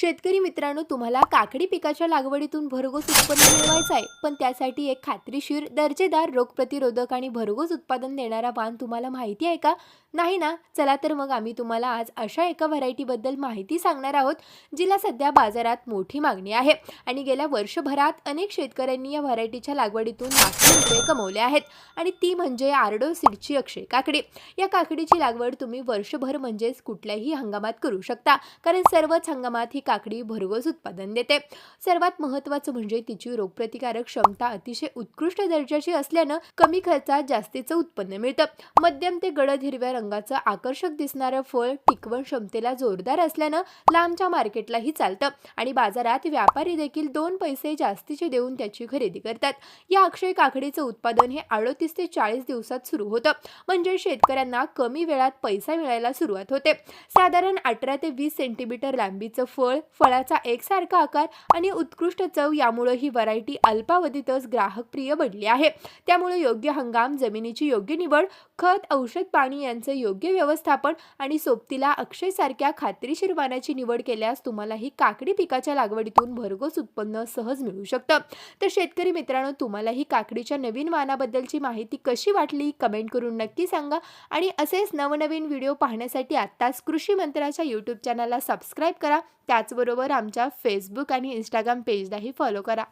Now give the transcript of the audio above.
शेतकरी मित्रांनो तुम्हाला काकडी पिकाच्या लागवडीतून भरघोस उत्पन्न मिळवायचं आहे. पण त्यासाठी एक खात्रीशीर दर्जेदार रोगप्रतिरोधक आणि भरघोस उत्पादन देणारा वाण तुम्हाला माहिती आहे का? नाही ना? चला तर मग आम्ही तुम्हाला आज अशा एका व्हरायटीबद्दल माहिती सांगणार आहोत जिला सध्या बाजारात मोठी मागणी आहे. आणि गेल्या वर्षभरात अनेक शेतकऱ्यांनी या व्हरायटीच्या लागवडीतून लाखो रुपये कमवले आहेत. आणि ती म्हणजे आरडो सीडची अक्षय काकडी. या काकडीची लागवड तुम्ही वर्षभर म्हणजेच कुठल्याही हंगामात करू शकता. कारण सर्वच हंगामात ही काकडी भरघोस उत्पादन देते. सर्वात महत्त्वाचं म्हणजे तिची रोगप्रतिकारक क्षमता अतिशय उत्कृष्ट दर्जाची असल्यानं कमी खर्चात जास्तीचं उत्पन्न मिळतं. मध्यम ते गडद हिरव्या रंगाचं आकर्षक दिसणारं फळ टिकवण क्षमतेला जोरदार असल्यानं लांबच्या मार्केटलाही चालतं आणि बाजारात व्यापारी देखील दोन पैसे जास्तीचे देऊन त्याची खरेदी करतात. या अक्षय काकडीचं उत्पादन हे अडोतीस ते चाळीस दिवसात सुरू होतं. म्हणजे शेतकऱ्यांना कमी वेळात पैसा मिळायला सुरुवात होते. साधारण अठरा ते वीस सेंटीमीटर लांबीचं फळ फळाचा एकसारखा आकार आणि उत्कृष्ट चव यामुळे ही व्हरायटी अल्पावधीतच ग्राहकप्रिय बनली आहे. त्यामुळे योग्य हंगाम जमिनीची योग्य निवड खत औषध पाणी यांचं योग्य व्यवस्थापन आणि सोबतीला अक्षयसारख्या खात्रीशीर वाणाची निवड केल्यास तुम्हाला ही काकडी पिकाच्या लागवडीतून भरघोस उत्पन्न सहज मिळू शकतं. तर शेतकरी मित्रांनो तुम्हाला ही काकडीच्या नवीन वाणाबद्दलची माहिती कशी वाटली? कमेंट करून नक्की सांगा. आणि असेच नवनवीन व्हिडिओ पाहण्यासाठी आत्ताच कृषी मंत्राच्या यूट्यूब चॅनलला सबस्क्राईब करा. त्याचबरोबर आमच्या फेसबुक आणि इंस्टाग्राम पेजलाही फॉलो करा.